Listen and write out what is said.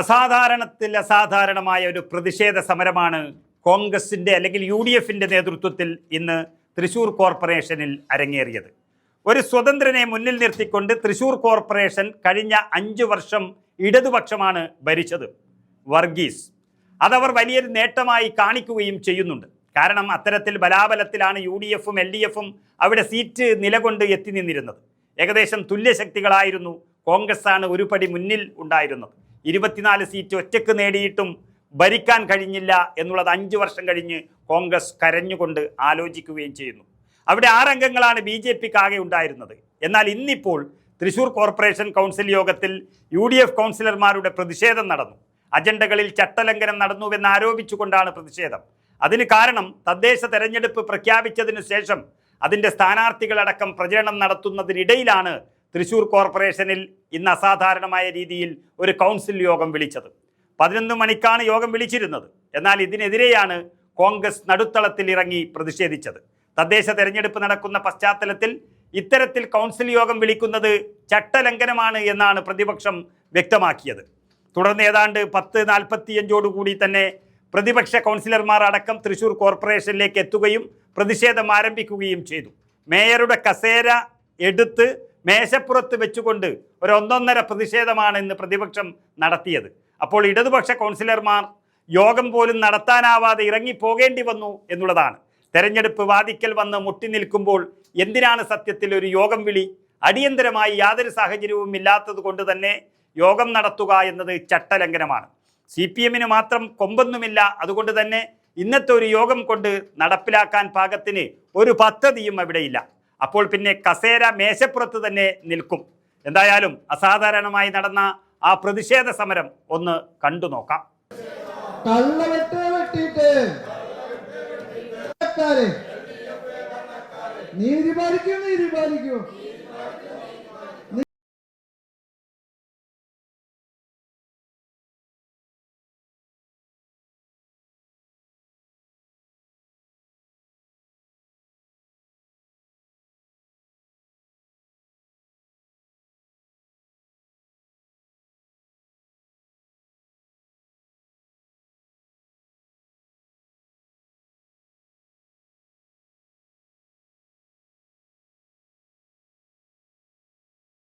അസാധാരണത്തിൽ അസാധാരണമായ ഒരു പ്രതിഷേധ സമരമാണ് കോൺഗ്രസിന്റെ അല്ലെങ്കിൽ യു ഡി എഫിന്റെ നേതൃത്വത്തിൽ ഇന്ന് തൃശൂർ കോർപ്പറേഷനിൽ അരങ്ങേറിയത്. ഒരു സ്വതന്ത്രനെ മുന്നിൽ നിർത്തിക്കൊണ്ട് തൃശൂർ കോർപ്പറേഷൻ കഴിഞ്ഞ അഞ്ച് വർഷം ഇടതുപക്ഷമാണ് ഭരിച്ചത്. വർഗീസ്. അതവർ വലിയൊരു നേട്ടമായി കാണിക്കുകയും ചെയ്യുന്നുണ്ട്. കാരണം അത്തരത്തിൽ ബലാബലത്തിലാണ് യു ഡി എഫും എൽ ഡി എഫും അവിടെ സീറ്റ് നിലകൊണ്ട് എത്തി നിന്നിരുന്നത്. ഏകദേശം തുല്യശക്തികളായിരുന്നു കോൺഗ്രസ് ആണ് ഒരു പടി മുന്നിൽ ഉണ്ടായിരുന്നത്. ഇരുപത്തിനാല് സീറ്റ് ഒറ്റയ്ക്ക് നേടിയിട്ടും ഭരിക്കാൻ കഴിഞ്ഞില്ല എന്നുള്ളത് അഞ്ച് വർഷം കഴിഞ്ഞ് കോൺഗ്രസ് കരഞ്ഞുകൊണ്ട് ആലോചിക്കുകയും ചെയ്യുന്നു. അവിടെ ആറംഗങ്ങളാണ് ബി ജെ പിക്ക് ആകെ ഉണ്ടായിരുന്നത്. എന്നാൽ ഇന്നിപ്പോൾ തൃശൂർ കോർപ്പറേഷൻ കൗൺസിൽ യോഗത്തിൽ യു ഡി എഫ് കൗൺസിലർമാരുടെ പ്രതിഷേധം നടന്നു. അജണ്ടകളിൽ ചട്ടലംഘനം നടന്നുവെന്ന് ആരോപിച്ചുകൊണ്ടാണ് പ്രതിഷേധം. അതിന് കാരണം തദ്ദേശ തെരഞ്ഞെടുപ്പ് പ്രഖ്യാപിച്ചതിനു ശേഷം അതിന്റെ സ്ഥാനാർത്ഥികളടക്കം പ്രചരണം നടത്തുന്നതിനിടയിലാണ് തൃശൂർ കോർപ്പറേഷനിൽ ഇന്ന് അസാധാരണമായ രീതിയിൽ ഒരു കൗൺസിൽ യോഗം വിളിച്ചത്. പതിനൊന്ന് മണിക്കാണ് യോഗം വിളിച്ചിരുന്നത്. എന്നാൽ ഇതിനെതിരെയാണ് കോൺഗ്രസ് നടുത്തളത്തിൽ ഇറങ്ങി പ്രതിഷേധിച്ചത്. തദ്ദേശ തെരഞ്ഞെടുപ്പ് നടക്കുന്ന പശ്ചാത്തലത്തിൽ ഇത്തരത്തിൽ കൗൺസിൽ യോഗം വിളിക്കുന്നത് ചട്ടലംഘനമാണ് എന്നാണ് പ്രതിപക്ഷം വ്യക്തമാക്കിയത്. തുടർന്ന് ഏതാണ്ട് പത്ത് നാൽപ്പത്തിയഞ്ചോടുകൂടി തന്നെ പ്രതിപക്ഷ കൗൺസിലർമാർ അടക്കം തൃശൂർ കോർപ്പറേഷനിലേക്ക് എത്തുകയും പ്രതിഷേധം ആരംഭിക്കുകയും ചെയ്തു. മേയറുടെ കസേര എടുത്ത് മേശപ്പുറത്ത് വെച്ചുകൊണ്ട് ഒരു ഒന്നൊന്നര പ്രതിഷേധമാണ് ഇന്ന് പ്രതിപക്ഷം നടത്തിയത്. അപ്പോൾ ഇടതുപക്ഷ കൗൺസിലർമാർ യോഗം പോലും നടത്താനാവാതെ ഇറങ്ങിപ്പോകേണ്ടി വന്നു എന്നുള്ളതാണ്. തെരഞ്ഞെടുപ്പ് വാദിക്കൽ വന്ന് മുട്ടി നിൽക്കുമ്പോൾ എന്തിനാണ് സത്യത്തിൽ ഒരു യോഗം വിളി? അടിയന്തരമായി യാതൊരു സാഹചര്യവും ഇല്ലാത്തത് കൊണ്ട് തന്നെ യോഗം നടത്തുക എന്നത് ചട്ടലംഘനമാണ്. സി പി എമ്മിന് മാത്രം കൊമ്പൊന്നുമില്ല. അതുകൊണ്ട് തന്നെ ഇന്നത്തെ ഒരു യോഗം കൊണ്ട് നടപ്പിലാക്കാൻ പാകത്തിന് ഒരു പദ്ധതിയും അവിടെയില്ല. അപ്പോൾ പിന്നെ കസേര മേശപ്പുറത്ത് തന്നെ നിൽക്കും. എന്തായാലും അസാധാരണമായി നടന്ന ആ പ്രതിഷേധ സമരം ഒന്ന് കണ്ടു നോക്കാം. നീതി പാലിക്കും നീതി പാലിക്കും